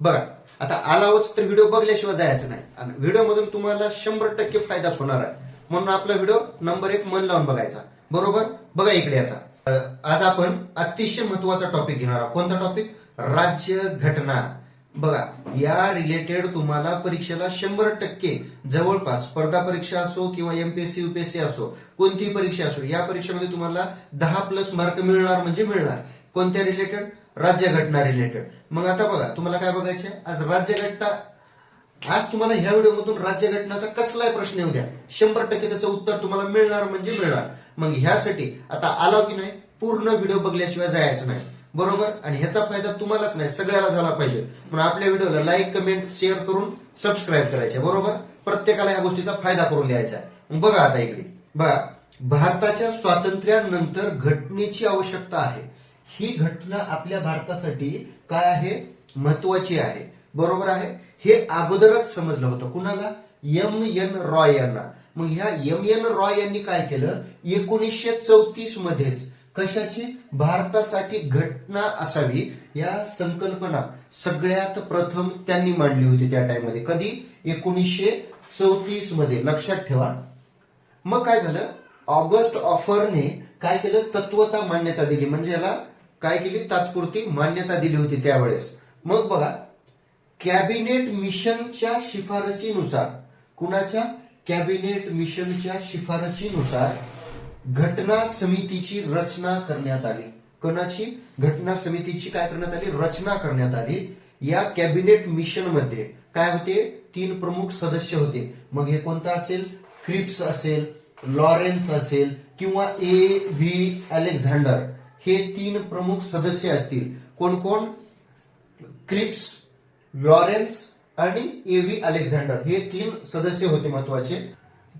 बघा आता आलावच तर व्हिडिओ बघल्याशिवाय जायचं नाही. आणि व्हिडिओ मधून तुम्हाला शंभर टक्के फायदाच होणार आहे. म्हणून आपला व्हिडिओ नंबर एक मन लावून बघायचा. बरोबर? बघा इकडे आता. आज आपण अतिशय महत्त्वाचा टॉपिक घेणार आहोत. कोणता टॉपिक राज्य घटना. बघा या रिलेटेड तुम्हाला परीक्षेला शंभर टक्के जवळपास स्पर्धा परीक्षा असो किंवा एमपीएससी युपीएससी असो कोणतीही परीक्षा असो या परीक्षेमध्ये तुम्हाला दहा प्लस मार्क मिळणार म्हणजे मिळणार. कोणत्या रिलेटेड राज्यघटना रिलेटेड मग आता बघा तुम्हाला काय बघायचे आज राज्यघटना आज तुम्हाला ह्या व्हिडिओमधून राज्यघटनाचा कसलाही प्रश्न येऊ द्या. शंभर टक्के त्याचं उत्तर तुम्हाला मिळणार म्हणजे मिळणार. मग ह्यासाठी आता आला की नाही पूर्ण व्हिडिओ बघल्याशिवाय जायचं नाही. बरोबर? आणि ह्याचा फायदा तुम्हालाच नाही सगळ्याला झाला पाहिजे. म्हणून आपल्या व्हिडिओला लाईक कमेंट शेअर करून सबस्क्राईब करायचे बरोबर? प्रत्येकाला या गोष्टीचा फायदा करून द्यायचा आहे. बघा आता इकडे. बघा भारताच्या स्वातंत्र्यानंतर घटनेची आवश्यकता आहे. ही घटना आपल्या भारतासाठी काय आहे? महत्वाची आहे. बरोबर आहे? हे अगोदरच समजलं होतं. कुणाला? एम. एन. रॉय यांना. मग ह्या एम. एन. रॉय यांनी काय केलं? एकोणीसशे चौतीस मध्येच कशाची? भारतासाठी घटना असावी या संकल्पना सगळ्यात प्रथम त्यांनी मांडली होती त्या टाइममध्ये कधी? एकोणीसशे चौतीसमध्ये. लक्षात ठेवा. मग काय झालं? ऑगस्ट ऑफरने काय केलं? तत्वता मान्यता दिली. म्हणजे याला काय केली? तात्पुरती मान्यता दिली होती त्यावेळेस. मग बघा कॅबिनेट मिशनच्या शिफारसीनुसार कुणाच्या? कॅबिनेट मिशनच्या शिफारसीनुसार घटना समितीची रचना करण्यात आली. कोणाची? घटना समितीची काय करण्यात आली? रचना करण्यात आली. या कॅबिनेट मिशनमध्ये काय होते? तीन प्रमुख सदस्य होते. मग हे कोणतं असेल? क्रिप्स असेल लॉरेन्स असेल किंवा ए व्ही अलेक्झांडर. हे तीन प्रमुख सदस्य असतील. कोण कोण? क्रिप्स लॉरेन्स आणि एव्ही अलेक्झांडर. हे तीन सदस्य होते महत्त्वाचे.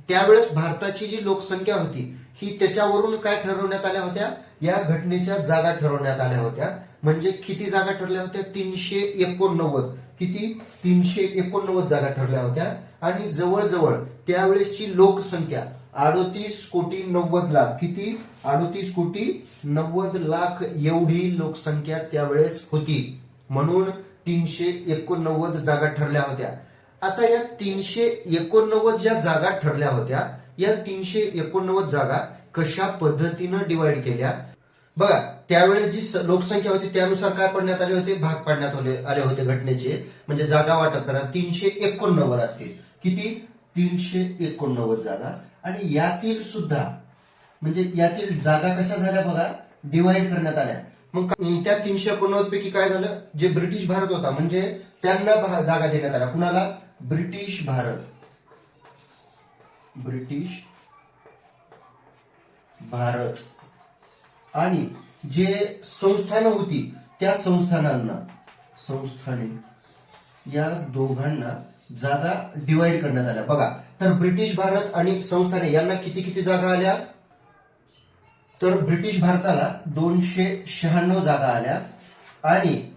त्यावेळेस भारताची जी लोकसंख्या होती ही त्याच्यावरून काय ठरवण्यात आल्या होत्या? या घटनेच्या जागा ठरवण्यात आल्या होत्या. म्हणजे किती जागा ठरल्या होत्या? तीनशे एकोणनव्वद. किती? तीनशे एकोणनव्वद जागा ठरल्या होत्या. आणि जवळजवळ त्यावेळेसची लोकसंख्या अडोतीस कोटी नव्वद लाख. किती? अडोतीस कोटी नव्वद लाख एवढी लोकसंख्या त्यावेळेस होती. म्हणून तीनशे एकोणनव्वद जागा ठरल्या होत्या. आता या तीनशे एकोणनव्वद ज्या जागा ठरल्या होत्या या तीनशे एकोणनव्वद जागा कशा पद्धतीनं डिवाइड केल्या? बघा त्यावेळेस जी लोकसंख्या होती त्यानुसार काय पडण्यात आले होते? भाग पाडण्यात आले आले होते घटनेचे. म्हणजे जागा वाटप करा. तीनशे एकोणनव्वद असतील. किती? तीनशे एकोणनव्वद जागा. आणि यातील सुद्धा म्हणजे यातील जागा कशा झाल्या बघा डिवाइड करण्यात आल्या. मग त्या तीनशे एकोणनव्वद पैकी काय झालं? जे ब्रिटिश भारत होता म्हणजे त्यांना जागा देण्यात आल्या. कुणाला? ब्रिटिश भारत. ब्रिटिश भारत. आणि जे संस्थानं होती त्या संस्थानांना संस्थाने या दोघांना जागा डिवाइड करण्यात आल्या. बघा तर ब्रिटिश भारत आणि संस्थाने यांना किती किती जागा आल्या? तर ब्रिटिश भारताला दोनशे शहाण्णव जागा आल्या आणि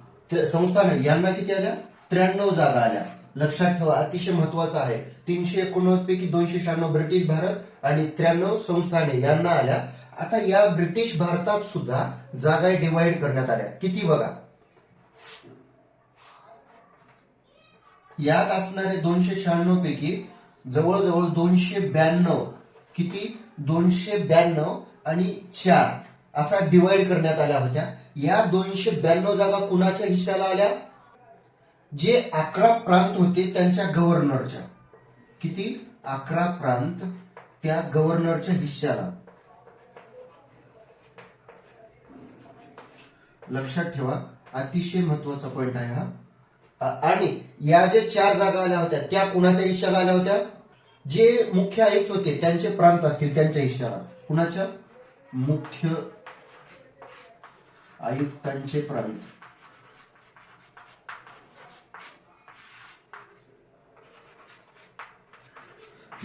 संस्थाने यांना किती आल्या? त्र्याण्णव जागा आल्या. लक्षात ठेवा अतिशय महत्वाचं आहे. तीनशे एकोणनव्वद पैकी दोनशे शहाण्णव ब्रिटिश भारत आणि त्र्याण्णव संस्थाने यांना आल्या. आता या ब्रिटिश भारतात सुद्धा जागा डिवाइड करण्यात आल्या. किती बघा. यात असणारे दोनशे शहाण्णव पैकी जवळजवळ दोनशे ब्याण्णव. किती? दोनशे ब्याण्णव आणि चार. असा डिवाइड करण्यात आल्या होत्या. या दोनशे ब्याण्णव जागा कुणाच्या हिश्श्याला आल्या? जे अकरा प्रांत होते त्यांच्या गव्हर्नरच्या किती? अकरा प्रांत त्या गव्हर्नरच्या हिश्श्याला लक्षात ठेवा अतिशय महत्त्वाचा पॉइंट आहे हा. आणि या जे चार जागा आल्या होत्या त्या कुणाच्या हिश्श्याला आल्या होत्या? जे मुख्य आयुक्त होते त्यांचे प्रांत असतील त्यांच्या इशारा कुणाच्या? मुख्य आयुक्तांचे प्रांत.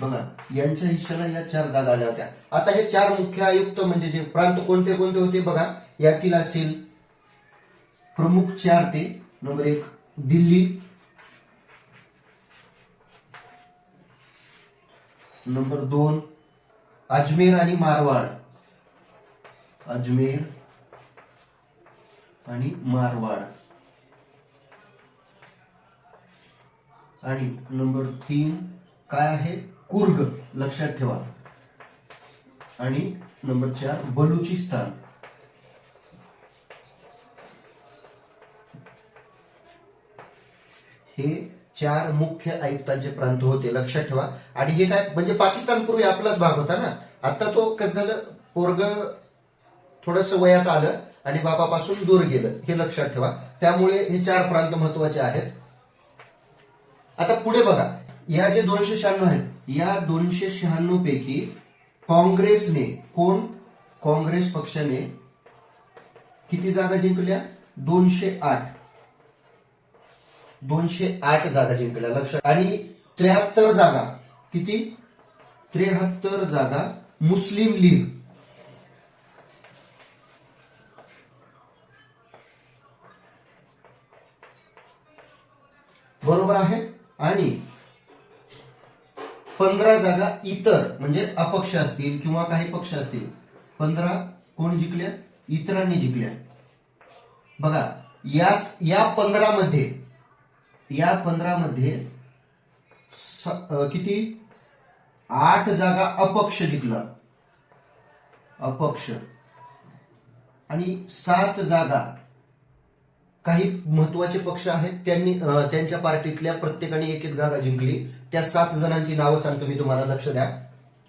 बघा यांच्या हिश्श्याला या चार जागा आल्या होत्या. आता हे चार मुख्य आयुक्त म्हणजे जे प्रांत कोणते कोणते होते बघा. यातील असेल प्रमुख चार ते नंबर एक. दिल्ली. नंबर दोन अजमेर आणि मारवाड. अजमेर आणि मारवाड. आणि नंबर तीन काय आहे? कुर्ग. लक्षात ठेवा. आणि नंबर चार बलुचिस्तान हे चार मुख्य आयुक्तांचे प्रांत होते लक्षात ठेवा. आणि हे काय म्हणजे पाकिस्तान पूर्वी आपलाच भाग होता ना? आता तो कसं झालं पोरग थोडस वयात आलं आणि बापापासून दूर गेलं हे लक्षात ठेवा. त्यामुळे हे चार प्रांत महत्त्वाचे आहेत. आता पुढे बघा या जे दोनशे शहाण्णव आहेत या दोनशे शहाण्णव पैकी काँग्रेसने कोण? काँग्रेस पक्षाने किती जागा जिंकल्या? दोनशे आठ. दोनशे आठ जागा जिंकल्या. लक्षात आणि त्र्याहत्तर जागा. किती? त्र्याहत्तर जागा मुस्लिम लीग. बरोबर आहे? आणि पंधरा जागा इतर म्हणजे अपक्ष असतील किंवा काही पक्ष असतील. पंधरा कोण जिंकल्या? इतरांनी जिंकल्या. बघा या या पंधरा मध्ये या पंधरामध्ये स- किती? आठ जागा अपक्ष जिंकला. अपक्ष. आणि सात जागा काही महत्त्वाचे पक्ष आहेत त्यांनी त्यांच्या पार्टीतल्या प्रत्येकाने एक एक जागा जिंकली. त्या सात जणांची नावं सांगतो मी तुम्हाला लक्ष द्या.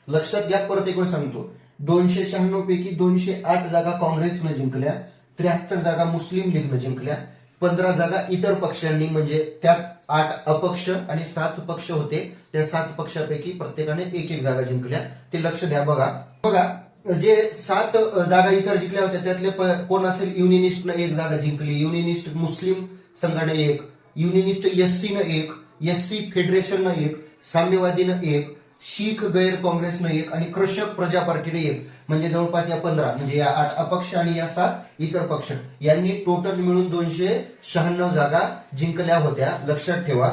लक्षात घ्या परत एक वेळ सांगतो. दोनशे शहाण्णव पैकी दोनशे आठ जागा काँग्रेसनं जिंकल्या त्र्याहत्तर जागा मुस्लिम लीगनं जिंकल्या पंधरा जागा इतर पक्षांनी म्हणजे त्यात आठ अपक्ष आणि सात पक्ष होते. त्या सात पक्षापैकी प्रत्येकाने एक एक जागा जिंकल्या. ते लक्ष द्या बघा. बघा जे सात जागा इतर जिंकल्या होत्या त्यातले कोण असेल? युनिनिस्टनं एक जागा जिंकली. युनिनिस्ट मुस्लिम संघाने एक. युनिनिस्ट एससीनं एक. एससी फेडरेशननं एक. साम्यवादीनं एक. शीख गैर काँग्रेसनं एक आणि कृषक प्रजा पार्टीने एक. म्हणजे जवळपास या पंधरा म्हणजे या आठ अपक्ष आणि या सात इतर पक्ष. यांनी टोटल मिळून दोनशे शहाण्णव जागा जिंकल्या होत्या. लक्षात ठेवा.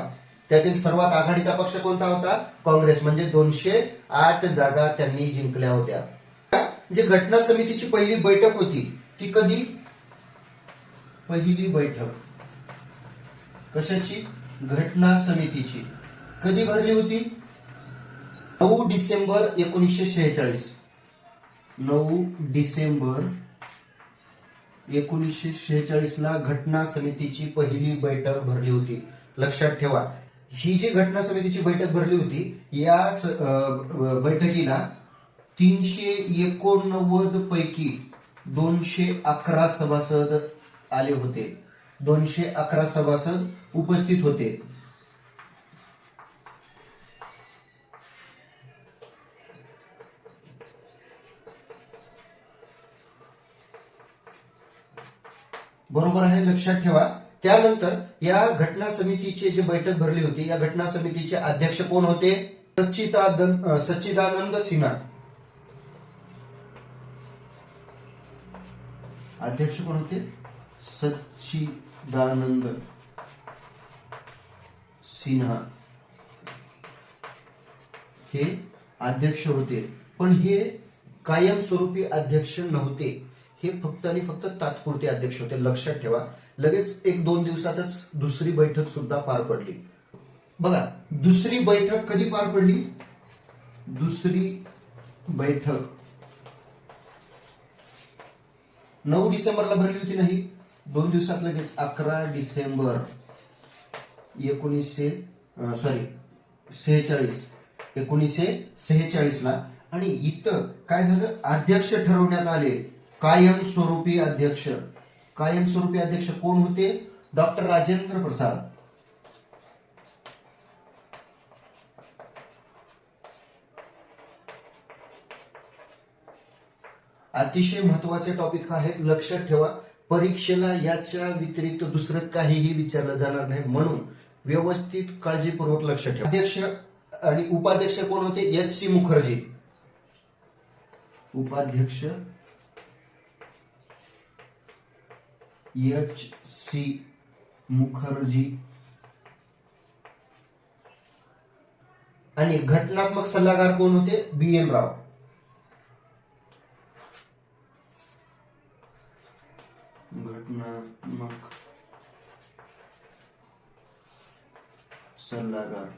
त्यातील सर्वात आघाडीचा पक्ष कोणता होता? काँग्रेस. म्हणजे दोनशे आठ जागा त्यांनी जिंकल्या होत्या. जे घटना समितीची पहिली बैठक होती. ती कधी? पहिली बैठक. कशाची? घटना समितीची. कधी भरली होती? नऊ डिसेंबर एकोणीसशे शेहेचाळीस. नऊ डिसेंबर एकोणीसशे शेहेचाळीस ला घटना समितीची पहिली बैठक भरली होती. लक्षात ठेवा ही जी घटना समितीची बैठक भरली होती या बैठकीला तीनशे एकोणनव्वद पैकी दोनशे अकरा सभासद आले होते. दोनशे अकरा सभासद उपस्थित होते. बरोबर आहे लक्षात ठेवा. त्यानंतर या घटना समितीची जी बैठक भरली होती या घटना समितीचे अध्यक्ष कोण होते? सच्चिदानंद सच्चिदानंद सिन्हा. अध्यक्ष कोण होते? सच्चिदानंद सिन्हा. हे अध्यक्ष होते. पण हे कायमस्वरूपी अध्यक्ष नव्हते. हे फक्त आणि फक्त तात्पुरते अध्यक्ष होते. लक्षात ठेवा. लगेच एक दोन दिवसातच दुसरी बैठक सुद्धा पार पडली. बघा दुसरी बैठक कधी पार पडली? दुसरी बैठक नऊ डिसेंबरला भरली होती नाही दोन दिवसात लगेच अकरा डिसेंबर एकोणीसशे सॉरी सेहेचाळीस. एकोणीसशे सेहेचाळीस ला आणि इथं काय झालं? अध्यक्ष ठरवण्यात आले. कायमस्वरूपी अध्यक्ष. कायमस्वरूपी अध्यक्ष कोण होते? डॉक्टर राजेंद्र प्रसाद. अतिशय महत्त्वाचे टॉपिक आहेत. लक्षात ठेवा. परीक्षेला याच्या व्यतिरिक्त दुसरं काहीही विचारलं जाणार नाही. म्हणून व्यवस्थित काळजीपूर्वक लक्ष ठेवा. अध्यक्ष आणि उपाध्यक्ष कोण होते? H C Mukherjee. उपाध्यक्ष एच सी मुखर्जी. आणि घटनात्मक सल्लागार कोण होते? B M Rao. घटनात्मक सल्लागार.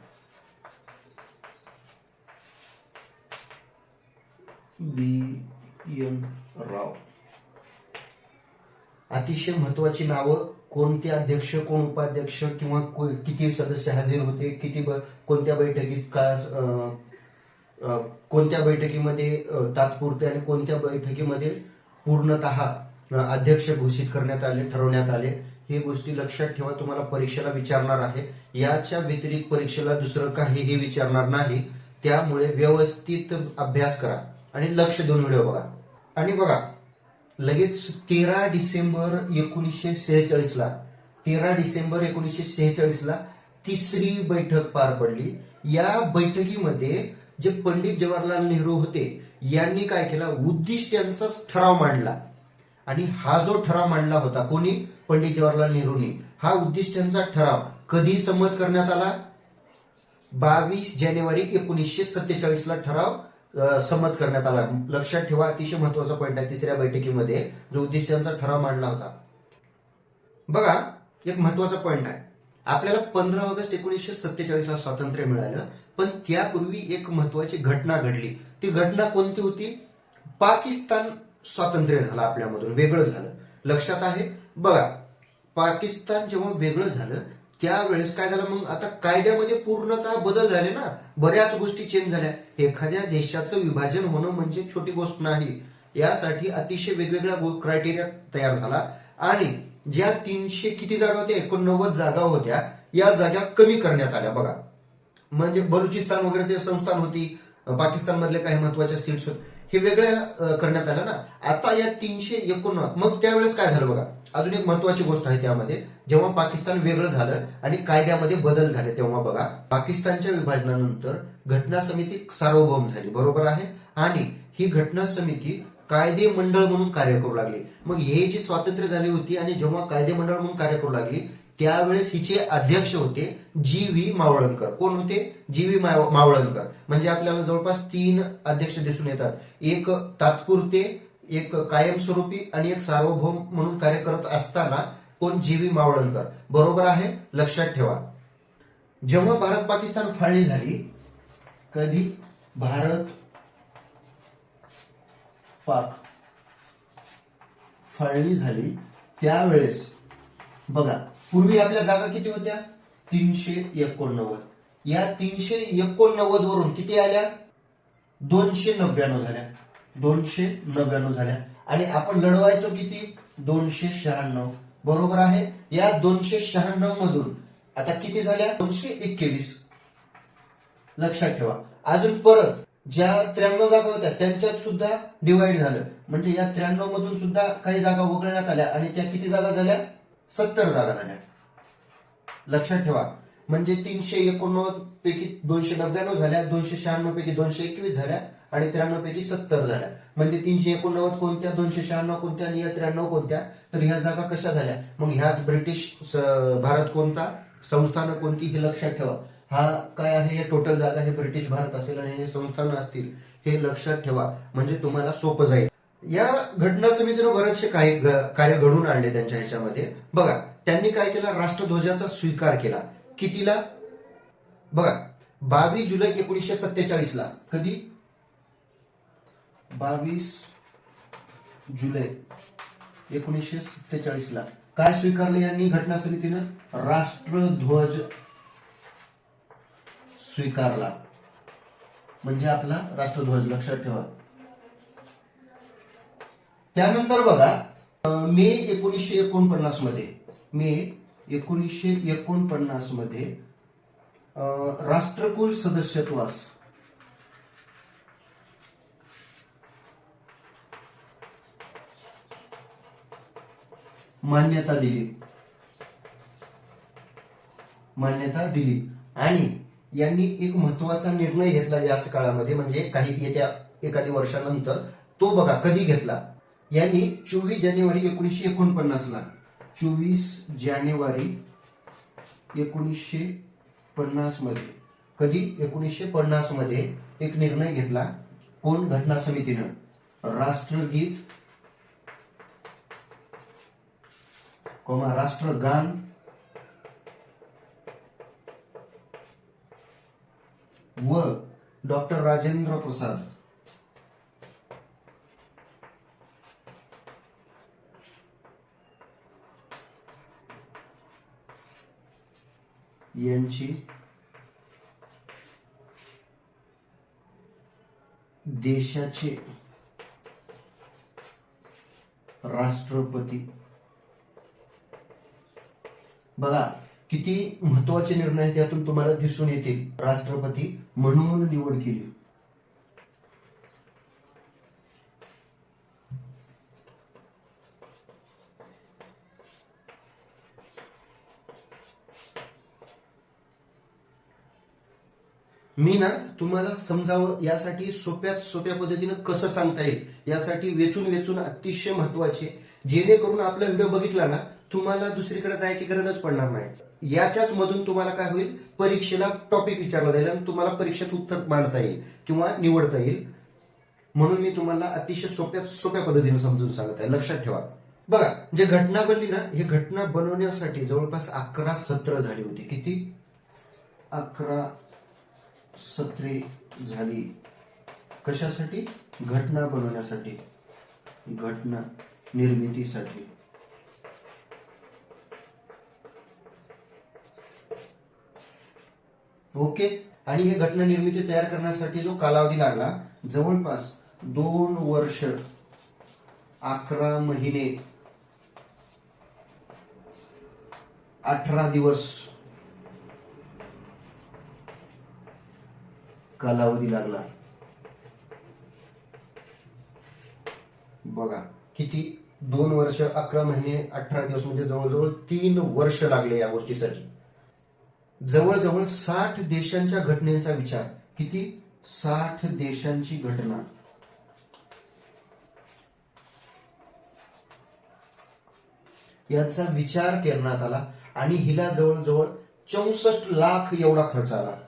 B M Rao. अतिशय महत्वाची नावं कोणते अध्यक्ष कोण उपाध्यक्ष किंवा किती सदस्य हजर होते किती ब- कोणत्या बैठकीत का कोणत्या बैठकीमध्ये तात्पुरते आणि कोणत्या बैठकीमध्ये पूर्णतः अध्यक्ष घोषित करण्यात आले ठरवण्यात आले हे गोष्टी लक्षात ठेवा तुम्हाला परीक्षेला विचारणार आहे. याच्या व्यतिरिक्त परीक्षेला दुसरं काहीही विचारणार नाही. त्यामुळे व्यवस्थित अभ्यास करा आणि लक्ष देऊन व्हिडिओ बघा. आणि बघा लगेच तेरा डिसेंबर एकोणीसशे सेहेचाळीसला तेरा डिसेंबर एकोणीसशे सेहेचाळीसला तिसरी बैठक पार पडली. या बैठकीमध्ये जे पंडित जवाहरलाल नेहरू होते यांनी काय केला? उद्दिष्ट उद्दिष्टांचा ठराव मांडला. आणि हा जो ठराव मांडला होता कोणी? पंडित जवाहरलाल नेहरूंनी. हा उद्दिष्टांचा ठराव कधी संमत करण्यात आला? बावीस जानेवारी एकोणीसशे सत्तेचाळीसला ठराव संमत करण्यात आला. लक्षात ठेवा अतिशय महत्त्वाचा पॉईंट आहे तिसऱ्या बैठकीमध्ये जो उद्दिष्टांचा ठराव मांडला होता. बघा एक महत्त्वाचा पॉईंट आहे. आपल्याला पंधरा ऑगस्ट एकोणीसशे सत्तेचाळीस ला स्वातंत्र्य मिळालं पण त्यापूर्वी एक महत्वाची घटना घडली. ती घटना कोणती होती? पाकिस्तान स्वातंत्र्य झालं आपल्यामधून वेगळं झालं. लक्षात आहे? बघा पाकिस्तान जेव्हा वेगळं झालं त्यावेळेस काय झालं मग? आता कायद्यामध्ये पूर्णतः बदल झाले ना. बऱ्याच गोष्टी चेंज झाल्या. एखाद्या देशाचं विभाजन होणं म्हणजे छोटी गोष्ट नाही. यासाठी अतिशय वेगवेगळ्या क्रायटेरिया तयार झाला. आणि ज्या तीनशे किती जागा होत्या एकोणनव्वद जागा होत्या या जागा कमी करण्यात आल्या. बघा. म्हणजे बलुचिस्तान वगैरे ते संस्थान होती. पाकिस्तानमधले काही महत्त्वाच्या सीट्स होत्या हे वेगळ्या करण्यात आलं ना. आता या तीनशे एकोणनव्वद मग त्यावेळेस काय झालं बघा? अजून एक महत्वाची गोष्ट आहे त्यामध्ये. जेव्हा पाकिस्तान वेगळं झालं आणि कायद्यामध्ये बदल झाले तेव्हा बघा पाकिस्तानच्या विभाजनानंतर घटना समिती सार्वभौम झाली. बरोबर आहे? आणि ही घटना समिती कायदे मंडळ म्हणून कार्य करू लागली. मग हे जी स्वातंत्र्य झाली होती आणि जेव्हा कायदे मंडळ म्हणून कार्य करू लागली त्यावेळेस हिचे अध्यक्ष होते जी व्ही मावळणकर. कोण होते? G V Mavalankar. म्हणजे आपल्याला जवळपास तीन अध्यक्ष दिसून येतात. एक तात्पुरते एक कायमस्वरूपी आणि एक सार्वभौम म्हणून कार्य करत असताना कोण? G V Mavalankar. बरोबर आहे? लक्षात ठेवा. जेव्हा भारत पाकिस्तान फाळणी झाली कधी? भारत पाक फाळणी झाली त्यावेळेस. बघा पूर्वी आपल्या जागा किती होत्या? तीनशे एकोणनव्वद. या तीनशे एकोणनव्वद वरून किती आल्या? दोनशे नव्याण्णव झाल्या. दोनशे नव्याण्णव झाल्या. आणि आपण लढवायचो किती? दोनशे शहाण्णव. बरोबर आहे? या दोनशे शहाण्णव मधून आता किती झाल्या? दोनशे एकवीस. लक्षात ठेवा. अजून परत ज्या त्र्याण्णव जागा होत्या त्यांच्यात सुद्धा डिवाइड झालं. म्हणजे या त्र्याण्णव मधून सुद्धा काही जागा वगळण्यात आल्या आणि त्या किती जागा झाल्या? सत्तर जागा झाल्या. लक्षात ठेवा. म्हणजे तीनशे एकोणनव्वद पैकी दोनशे नव्याण्णव झाल्या दोनशे शहाण्णव पैकी दोनशे एकवीस झाल्या आणि त्र्याण्णव पैकी सत्तर झाल्या. म्हणजे तीनशे एकोणनव्वद कोणत्या दोनशे शहाण्णव कोणत्या आणि या त्र्याण्णव कोणत्या? तर ह्या जागा कशा झाल्या? मग ह्यात ब्रिटिश भारत कोणता? संस्थानं कोणती? हे लक्षात ठेवा. हा काय आहे? हे टोटल जागा हे ब्रिटिश भारत असेल आणि हे संस्थानं असतील हे लक्षात ठेवा. म्हणजे तुम्हाला सोपं जाईल. या घटना समितीनं बरेचसे काही कार्य घडून आणले त्यांच्या ह्याच्यामध्ये. बघा त्यांनी काय केलं? राष्ट्रध्वजाचा स्वीकार केला. कितीला? बघा बावीस जुलै एकोणीसशे सत्तेचाळीस ला कधी? बावीस जुलै एकोणीसशे सत्तेचाळीस ला काय स्वीकारले यांनी घटना समितीनं? राष्ट्रध्वज स्वीकारला. म्हणजे आपला राष्ट्रध्वज लक्षात ठेवा. त्यानंतर बघा मे एकोणीसशे एकोणपन्नासमध्ये मे एकोणीसशे एकोणपन्नासमध्ये अं, राष्ट्रकुल सदस्यत्वास मान्यता दिली. मान्यता दिली. आणि यांनी एक महत्त्वाचा निर्णय घेतला याच काळामध्ये म्हणजे काही येत्या एखादी वर्षानंतर तो बघा कधी घेतला. यांनी चोवीस जानेवारी एकोणीसशे एकोणपन्नास ला चोवीस जानेवारी एकोणीसशे पन्नासमध्ये कधी? एकोणीसशे पन्नासमध्ये एक निर्णय घेतला कोण घटना समितीनं? राष्ट्रगीत कोमा राष्ट्रगान व डॉक्टर राजेंद्र प्रसाद. यांची देशाचे राष्ट्रपती. बघा किती महत्त्वाचे निर्णय त्यातून तुम्हाला दिसून येतील. राष्ट्रपती म्हणून निवड केली. मी ना तुम्हाला समजावं यासाठी सोप्यात सोप्या पद्धतीनं कसं सांगता येईल यासाठी वेचून वेचून अतिशय महत्त्वाचे. जेणेकरून आपला व्हिडिओ बघितला ना तुम्हाला दुसरीकडे जायची गरजच पडणार नाही. याच्याच मधून तुम्हाला काय होईल परीक्षेला टॉपिक विचारला जाईल आणि तुम्हाला परीक्षेत उत्तर मांडता येईल किंवा निवडता येईल. म्हणून मी तुम्हाला अतिशय सोप्यात सोप्या पद्धतीने समजून सांगत आहे. लक्षात ठेवा. बघा जे घटना बनली ना ही घटना बनवण्यासाठी जवळपास अकरा सत्र झाली होती. किती? अकरा सत्रे झाली. कशासाठी? घटना बनवण्यासाठी. घटना निर्मितीसाठी. ओके. आणि हे घटना निर्मिती तयार करण्यासाठी जो कालावधी लागला जवळपास दोन वर्ष अकरा महिने अठरा दिवस कालावधी लागला. बघा किती? दोन वर्ष अकरा महिने अठरा दिवस म्हणजे जवळजवळ तीन वर्ष लागले या गोष्टीसाठी. जवळजवळ साठ देशांच्या घटनेचा विचार. किती? साठ देशांची घटना. याचा विचार करण्यात आला आणि हिला जवळजवळ चौसष्ट लाख एवढा खर्च आला.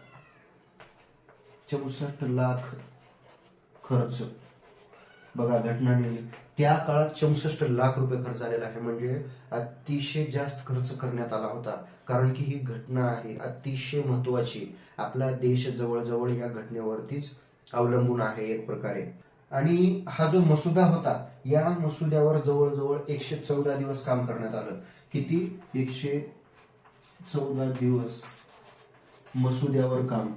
चौसष्ट लाख खर्च. बघा घटना नेली त्या काळात चौसष्ट लाख रुपये खर्च आलेला आहे. म्हणजे अतिशय जास्त खर्च करण्यात आला होता. कारण की ही घटना आहे अतिशय महत्वाची. आपला देश जवळजवळ या घटनेवरतीच अवलंबून आहे एक प्रकारे. आणि हा जो मसुदा होता या मसुद्यावर जवळजवळ एकशे चौदा दिवस काम करण्यात आलं. किती? एकशे चौदा दिवस मसुद्यावर काम.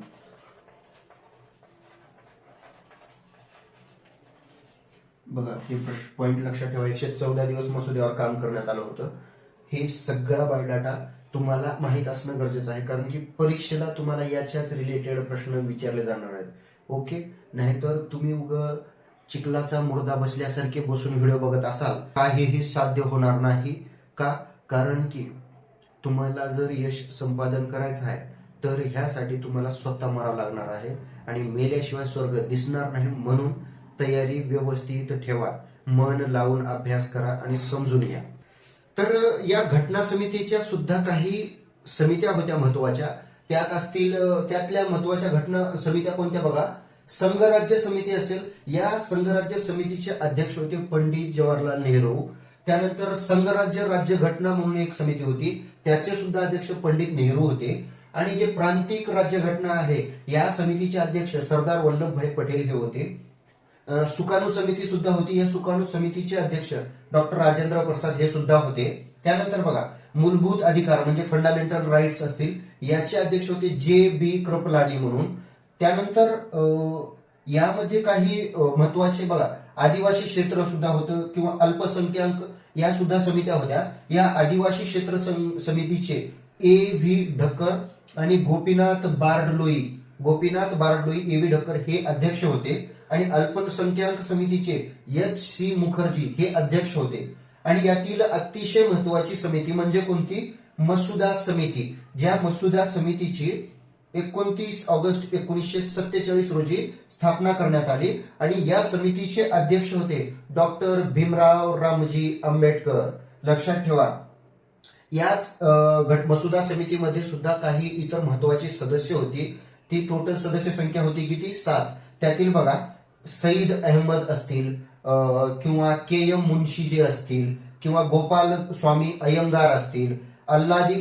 बघा हे पॉईंट लक्षात ठेवा. एकशे चौदा दिवस मसुद्यावर काम करण्यात आलं होतं. हे सगळा बायोडाटा तुम्हाला माहीत असणं गरजेचं आहे कारण की परीक्षेला तुम्हाला याच्याच रिलेटेड प्रश्न विचारले जाणार आहेत. ओके नाहीतर तुम्ही उग चिखलाचा मुर्दा बसल्यासारखे बसून व्हिडिओ बघत असाल. काहीही साध्य होणार नाही? का? कारण की तुम्हाला जर यश संपादन करायचं आहे तर ह्यासाठी तुम्हाला स्वतः मरावं लागणार आहे आणि मेल्याशिवाय स्वर्ग दिसणार नाही म्हणून तयारी व्यवस्थित ठेवा. मन लावून अभ्यास करा आणि समजून घ्या. तर या घटना समितीच्या सुद्धा काही समित्या होत्या महत्त्वाच्या त्यात असतील त्यातल्या महत्त्वाच्या घटना समित्या कोणत्या बघा? संघराज्य समिती असेल. या संघराज्य समितीचे अध्यक्ष होते पंडित जवाहरलाल नेहरू. त्यानंतर संघराज्य राज्य घटना म्हणून एक समिती होती. त्याचे सुद्धा अध्यक्ष पंडित नेहरू होते. आणि जे प्रांतिक राज्य घटना आहे या समितीचे अध्यक्ष सरदार वल्लभभाई पटेल हे होते. सुकाणू समिती सुद्धा होती. या सुकाणू समितीचे अध्यक्ष डॉक्टर राजेंद्र प्रसाद हे सुद्धा होते. त्यानंतर बघा मूलभूत अधिकार म्हणजे फंडामेंटल राईट्स असतील याचे अध्यक्ष होते जे बी कृपलानी म्हणून. त्यानंतर यामध्ये काही महत्त्वाचे बघा आदिवासी क्षेत्र सुद्धा होतं किंवा अल्पसंख्याक या सुद्धा समित्या होत्या. या आदिवासी क्षेत्र समितीचे ए व्ही ढक्कर आणि गोपीनाथ बारडलोई गोपीनाथ बारडलोई ए व्ही ढक्कर हे अध्यक्ष होते. आणि अल्पसंख्याक समितीचे एच सी मुखर्जी हे अध्यक्ष होते. आणि यातील अतिशय महत्वाची समिती म्हणजे कोणती? मसुदा समिती. ज्या मसुदा समितीची एकोणतीस ऑगस्ट एकोणीसशे सत्तेचाळीस रोजी स्थापना करण्यात आली. आणि या समितीचे अध्यक्ष होते डॉक्टर भीमराव रामजी आंबेडकर. लक्षात ठेवा. याच घट मसुदा समितीमध्ये सुद्धा काही इतर महत्वाची सदस्य होती. ती टोटल सदस्य संख्या होती किती? सात. त्यातील बघा सईद अहमद असतील किंवा के एम मुन्शी जे असतील किंवा गोपाल स्वामी अयंगार असतील अल्लादी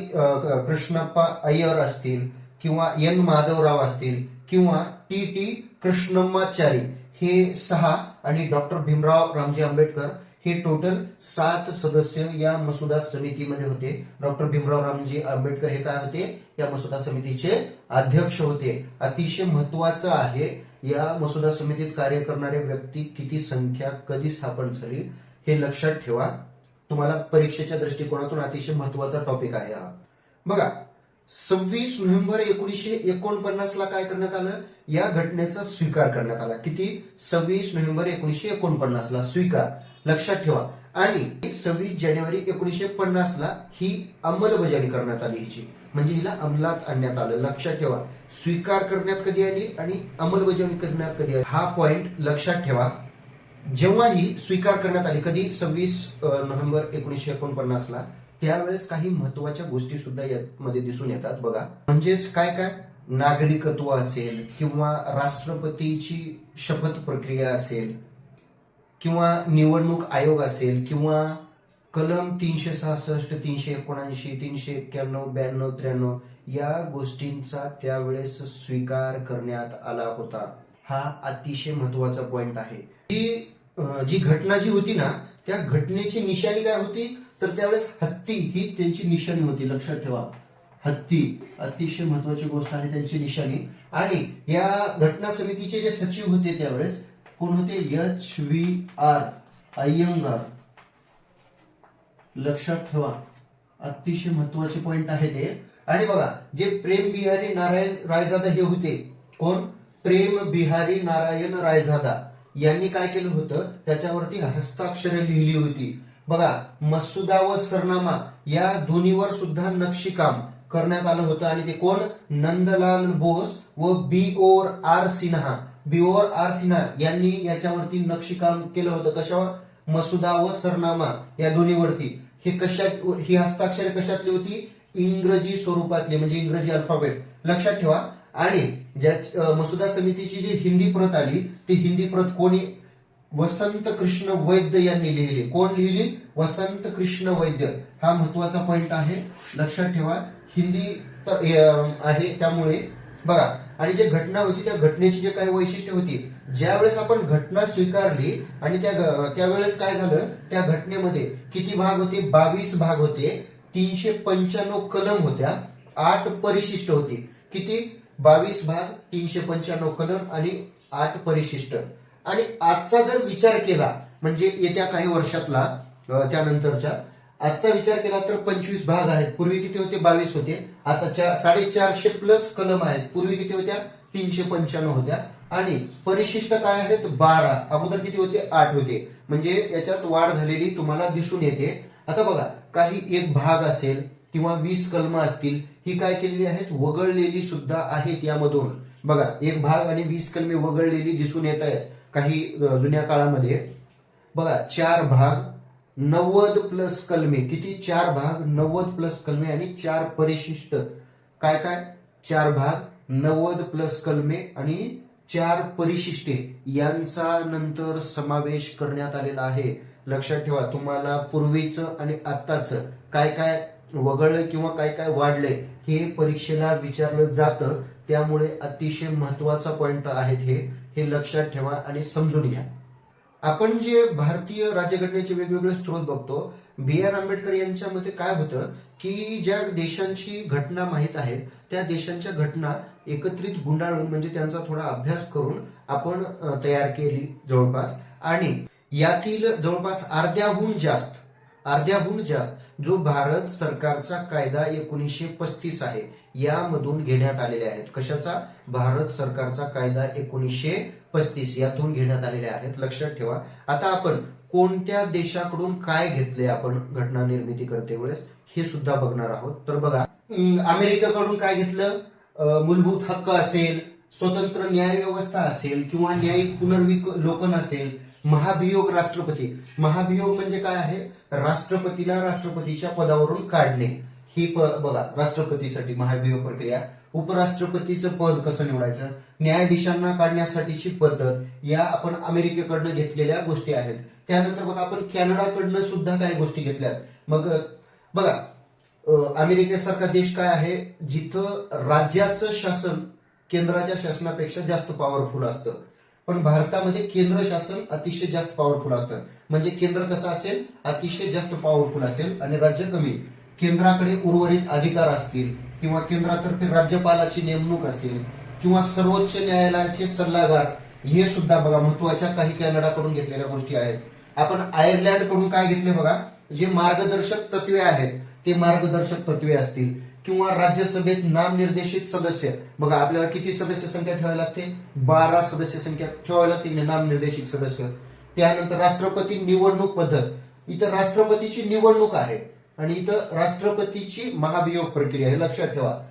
कृष्णप्पा अय्यर असतील किंवा एन माधवराव असतील किंवा टी टी कृष्णमाचारी हे सहा आणि डॉक्टर भीमराव रामजी आंबेडकर हे टोटल सात सदस्य या मसुदा समितीमध्ये होते. डॉक्टर भीमराव रामजी आंबेडकर हे काय होते? या मसुदा समितीचे अध्यक्ष होते. अतिशय महत्वाचं आहे या मसुदा समितीत कार्य करणारे व्यक्ती किती संख्या कधी स्थापन झाली हे लक्षात ठेवा. तुम्हाला परीक्षेच्या दृष्टिकोनातून अतिशय महत्त्वाचा टॉपिक आहे हा. बघा सव्वीस नोव्हेंबर एकोणीसशे एकोणपन्नास ला काय करण्यात आलं? या घटनेचा स्वीकार करण्यात आला. किती? सव्वीस नोव्हेंबर एकोणीसशे एकोणपन्नास ला स्वीकार. लक्षात ठेवा. आणि सव्वीस जानेवारी एकोणीसशे पन्नास ला ही अंमलबजावणी करण्यात आली हिची. म्हणजे हिला अंमलात आणण्यात आलं. लक्षात ठेवा. स्वीकार करण्यात कधी आली आणि अंमलबजावणी करण्यात कधी आली? हा पॉइंट लक्षात ठेवा. जेव्हा ही स्वीकार करण्यात आली कधी? सव्वीस नोव्हेंबर एकोणीसशे एकोणपन्नास ला त्यावेळेस काही महत्त्वाच्या गोष्टी सुद्धा यामध्ये दिसून येतात बघा. म्हणजेच काय काय? नागरिकत्व असेल किंवा राष्ट्रपतीची शपथ प्रक्रिया असेल किंवा निवडणूक आयोग असेल किंवा कलम तीनशे सहासष्ट तीनशे एकोणऐंशी तीनशे एक्क्याण्णव ब्याण्णव त्र्याण्णव या गोष्टींचा त्यावेळेस स्वीकार करण्यात आला होता. हा अतिशय महत्त्वाचा पॉइंट आहे. जी जी घटना जी होती ना त्या घटनेची निशाणी काय होती? तर त्यावेळेस हत्ती ही त्यांची निशाणी होती. लक्षात ठेवा. हत्ती अतिशय महत्वाची गोष्ट आहे त्यांची निशाणी. आणि या घटना समितीचे जे सचिव होते त्यावेळेस कोण होते? H V R Iyengar. लक्षात ठेवा. अतिशय महत्त्वाचे पॉइंट आहे ते. आणि बघा जे प्रेम बिहारी नारायण रायजादा हे होते कोण? प्रेम बिहारी नारायण रायजादा. यांनी काय केलं होतं? त्याच्यावरती हस्ताक्षरे लिहिली होती. बघा मसुदा व सरनामा या दोन्हीवर सुद्धा नक्षीकाम करण्यात आलं होतं. आणि ते कोण? नंदलाल बोस व Beohar R Sinha. Beohar R Sinha यांनी याच्यावरती नक्षीकाम केलं होतं. कशावर? मसुदा व सरनामा या दोन्हीवरती. हे कशात ही हस्ताक्षरे कशातली होती? इंग्रजी स्वरूपातली म्हणजे इंग्रजी अल्फाबेट लक्षात ठेवा. आणि ज्या मसुदा समितीची जी हिंदी प्रत आली ती हिंदी प्रत कोणी? वसंत कृष्ण वैद्य यांनी लिहिली. कोण लिहिली? वसंत कृष्ण वैद्य. हा महत्त्वाचा पॉइंट आहे. लक्षात ठेवा. हिंदी तर आहे त्यामुळे बघा आणि जे घटना होती त्या घटनेची जे काही वैशिष्ट्य होती ज्यावेळेस आपण घटना स्वीकारली आणि त्या त्यावेळेस काय झालं त्या घटनेमध्ये किती भाग होते? बावीस भाग होते. तीनशे पंच्याण्णव कलम होत्या. आठ परिशिष्ट होती. किती? बावीस भाग तीनशे पंच्याण्णव कलम आणि आठ परिशिष्ट. आणि आजचा जर विचार केला म्हणजे येत्या काही वर्षातला त्यानंतरच्या आजचा विचार केला तर पंचवीस भाग आहेत. पूर्वी किती होते? बावीस होते. आता साडेचारशे प्लस कलम आहेत. पूर्वी किती होत्या? तीनशे पंच्याण्णव होत्या. आणि परिशिष्ट काय आहेत? बारा. अगोदर किती होते? आठ होते. म्हणजे याच्यात वाढ झालेली तुम्हाला दिसून येते. आता बघा काही एक भाग असेल किंवा वीस कलम असतील ही काय केलेली आहेत? वगळलेली सुद्धा आहेत यामधून. बघा एक भाग आणि वीस कलमे वगळलेली दिसून येत आहेत काही जुन्या काळामध्ये. बघा चार भाग नव्वद प्लस कलमे किती? चार भाग नव्वद प्लस कलमे आणि चार परिशिष्ट. काय काय? चार भाग नव्वद प्लस कलमे आणि चार परिशिष्टे. यांचा नंतर समावेश करण्यात आलेला आहे. लक्षात ठेवा तुम्हाला पूर्वीचं आणि आत्ताचं काय काय वगळलं किंवा काय काय वाढलंय हे परीक्षेला विचारलं जातं. त्यामुळे अतिशय महत्त्वाचा पॉइंट आहेत हे. हे लक्षात ठेवा आणि समजून घ्या. आपण जे भारतीय राज्यघटनेचे वेगवेगळे स्रोत बघतो बी आर आंबेडकर यांच्या मते काय होतं की ज्या देशांची घटना माहीत आहेत त्या देशांच्या घटना एकत्रित गुंडाळून म्हणजे त्यांचा थोडा अभ्यास करून आपण तयार केली जवळपास. आणि यातील जवळपास अर्ध्याहून जास्त अर्ध्याहून जास्त जो भारत सरकारचा कायदा एकोणीसशे पस्तीस आहे यामधून घेण्यात आलेले आहेत. कशाचा? भारत सरकारचा कायदा एकोणीसशे पस्तीस यातून घेण्यात आलेले आहेत. लक्षात ठेवा. आता आपण कोणत्या देशाकडून काय घेतले आपण घटना निर्मिती करते वेळेस हे सुद्धा बघणार आहोत. तर बघा अमेरिकेकडून काय घेतलं? मूलभूत हक्क असेल स्वतंत्र न्याय व्यवस्था असेल किंवा न्यायिक पुनर्विलोकन असेल महाभियोग राष्ट्रपती. महाभियोग म्हणजे काय आहे? राष्ट्रपतीला राष्ट्रपतीच्या पदावरून काढणे. ही बघा राष्ट्रपतीसाठी महाभियोग प्रक्रिया. उपराष्ट्रपतीचं पद कसं निवडायचं? न्यायाधीशांना काढण्यासाठीची पद्धत. या आपण अमेरिकेकडनं घेतलेल्या गोष्टी आहेत. त्यानंतर बघा आपण कॅनडाकडनं सुद्धा काही गोष्टी घेतल्यात. मग बघा अमेरिकेसारखा देश काय आहे? जिथं राज्याचं शासन केंद्राच्या शासनापेक्षा जास्त पॉवरफुल असतं. पण भारतामध्ये केंद्र शासन अतिशय जास्त पॉवरफुल असतं. म्हणजे केंद्र कसं असेल? अतिशय जास्त पॉवरफुल असेल आणि राज्य कमी. केंद्राकडे उर्वरित अधिकार असतील किंवा केंद्रातर्फे राज्यपालाची नेमणूक असेल किंवा सर्वोच्च न्यायालयाचे सल्लागार हे सुद्धा बघा महत्त्वाच्या काही कॅनडाकडून घेतलेल्या गोष्टी आहेत. आपण आयर्लंडकडून काय घेतले बघा? जे मार्गदर्शक तत्वे आहेत ते मार्गदर्शक तत्वे असतील. किंवा राज्यसभेत नामनिर्देशित सदस्य. बघा आपल्याला किती सदस्य संख्या ठेवायला लागते? बारा सदस्य संख्या ठेवायला लागते नामनिर्देशित सदस्य. त्यानंतर राष्ट्रपती निवडणूक पद्धत. इथं राष्ट्रपतीची निवडणूक आहे आणि इथं राष्ट्रपतीची महाभियोग प्रक्रिया आहे. लक्षात ठेवा.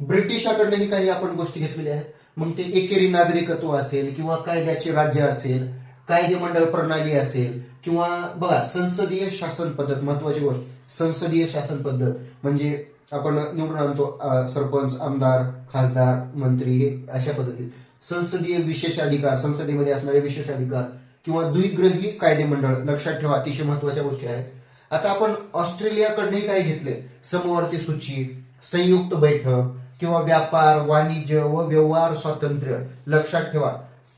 ब्रिटिशाकडनंही काही आपण गोष्टी घेतलेल्या आहेत. मग ते एकेरी नागरिकत्व असेल किंवा कायद्याचे राज्य असेल कायदेमंडळ प्रणाली असेल किंवा बघा संसदीय शासन पद्धत महत्वाची गोष्ट संसदीय शासन पद्धत. म्हणजे आपण निवडून आणतो सरपंच आमदार खासदार मंत्री हे अशा पद्धतीत. संसदीय विशेष अधिकार संसदेमध्ये असणारे विशेष अधिकार किंवा द्विग्रही कायदेमंडळ लक्षात ठेवा अतिशय महत्त्वाच्या गोष्टी आहेत. आता आपण ऑस्ट्रेलियाकडनंही काय घेतले? समवर्ती सूची संयुक्त बैठक किंवा व्यापार वाणिज्य व व्यवहार स्वातंत्र्य लक्षात ठेवा.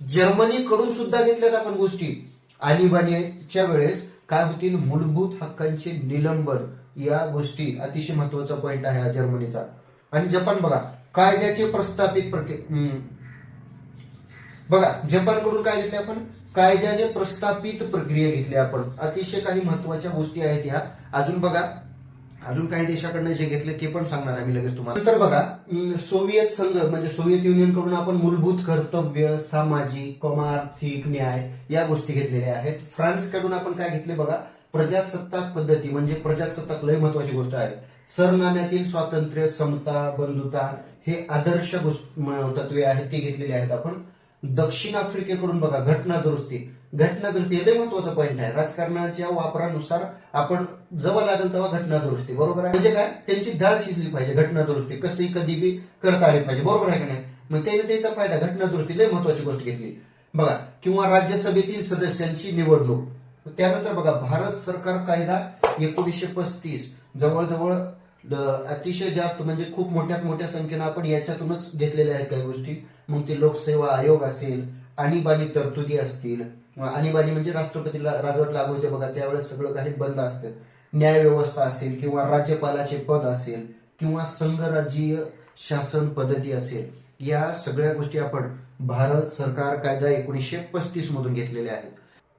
जर्मनीकडून सुद्धा घेतल्यात आपण गोष्टी. आणीबाणीच्या वेळेस काय होतील? मूलभूत हक्कांचे निलंबन. या गोष्टी अतिशय महत्त्वाचा पॉईंट आहे हा जर्मनीचा. आणि जपान बघा कायद्याचे प्रस्थापित प्रक्रिया बघा जपानकडून काय घेतले आपण? कायद्याने प्रस्थापित प्रक्रिया घेतली आपण. अतिशय काही महत्त्वाच्या गोष्टी आहेत या अजून बघा अजून काही देशाकडनं जे घेतले ते पण सांगणार आहे मी लगेच तुम्हाला. तर बघा सोव्हिएत संघ म्हणजे सोव्हिएत युनियनकडून आपण मूलभूत कर्तव्य सामाजिक आर्थिक न्याय या गोष्टी घेतलेल्या आहेत. फ्रान्सकडून आपण काय घेतले बघा? प्रजासत्ताक पद्धती म्हणजे प्रजासत्ताक लय महत्वाची गोष्ट आहे. सरनाम्यातील स्वातंत्र्य समता बंधुता हे आदर्श तत्वे आहेत ते घेतलेले आहेत आपण. दक्षिण आफ्रिकेकडून बघा घटना दुरुस्ती घटना दुरुस्ती हे लय महत्त्वाचा पॉईंट आहे. राजकारणाच्या वापरानुसार आपण जवळ लागेल तेव्हा घटना दुरुस्ती बरोबर आहे? म्हणजे काय? त्यांची डाळ शिजली पाहिजे घटना दुरुस्ती. कसंही कधी बी करता आली पाहिजे बरोबर आहे का नाही? मग त्याने त्याचा फायदा घटना दुरुस्ती लय महत्वाची गोष्ट घेतली. बघा किंवा राज्यसभेतील सदस्यांची निवडणूक. त्यानंतर बघा भारत सरकार कायदा एकोणीसशे पस्तीस. जवळजवळ अतिशय जास्त म्हणजे खूप मोठ्यात मोठ्या संख्येनं आपण याच्यातूनच घेतलेल्या आहेत काही गोष्टी. मग ते लोकसेवा आयोग असेल आणीबाणी तरतुदी असतील आणीबाणी म्हणजे राष्ट्रपतीला राजवट लागू होते बघा त्यावेळेस सगळं काही बंद असतं. न्याय व्यवस्था असेल किंवा राज्यपालाचे पद असेल किंवा संघराज्यीय शासन पद्धती असेल या सगळ्या गोष्टी आपण भारत सरकार कायदा एकोणीसशे पस्तीस मधून घेतलेल्या आहेत.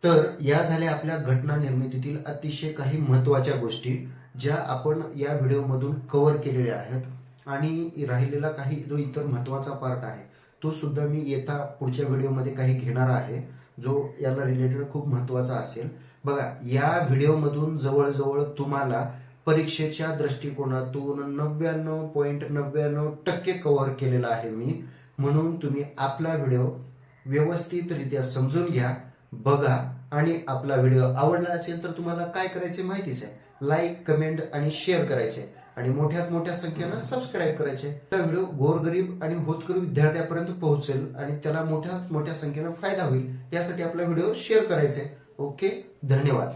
तर या झाल्या आपल्या घटना निर्मितीतील अतिशय काही महत्त्वाच्या गोष्टी ज्या आपण या व्हिडिओमधून कव्हर केलेल्या आहेत. आणि राहिलेला काही जो इतर महत्त्वाचा पार्ट आहे तो सुद्धा मी येता पुढच्या व्हिडिओमध्ये काही घेणार आहे. जो याला रिलेटेड खूप महत्त्वाचा असेल. बघा या व्हिडिओमधून जवळजवळ तुम्हाला परीक्षेच्या दृष्टिकोनातून नव्याण्णव पॉईंट नव्याण्णव टक्के कव्हर केलेला आहे मी. म्हणून तुम्ही आपला व्हिडिओ व्यवस्थितरित्या समजून घ्या बघा आणि आपला व्हिडिओ आवडला असेल तर तुम्हाला काय करायचे माहितीच आहे. लाईक कमेंट आणि शेअर करायचे. आणि मोठ्यात मोठ्या संख्येनं सबस्क्राईब करायचे. व्हिडिओ गोरगरीब आणि होतकरू विद्यार्थ्यापर्यंत पोहोचेल आणि त्याला मोठ्यात मोठ्या संख्येनं फायदा होईल. यासाठी आपला व्हिडिओ शेअर करायचे ओके धन्यवाद.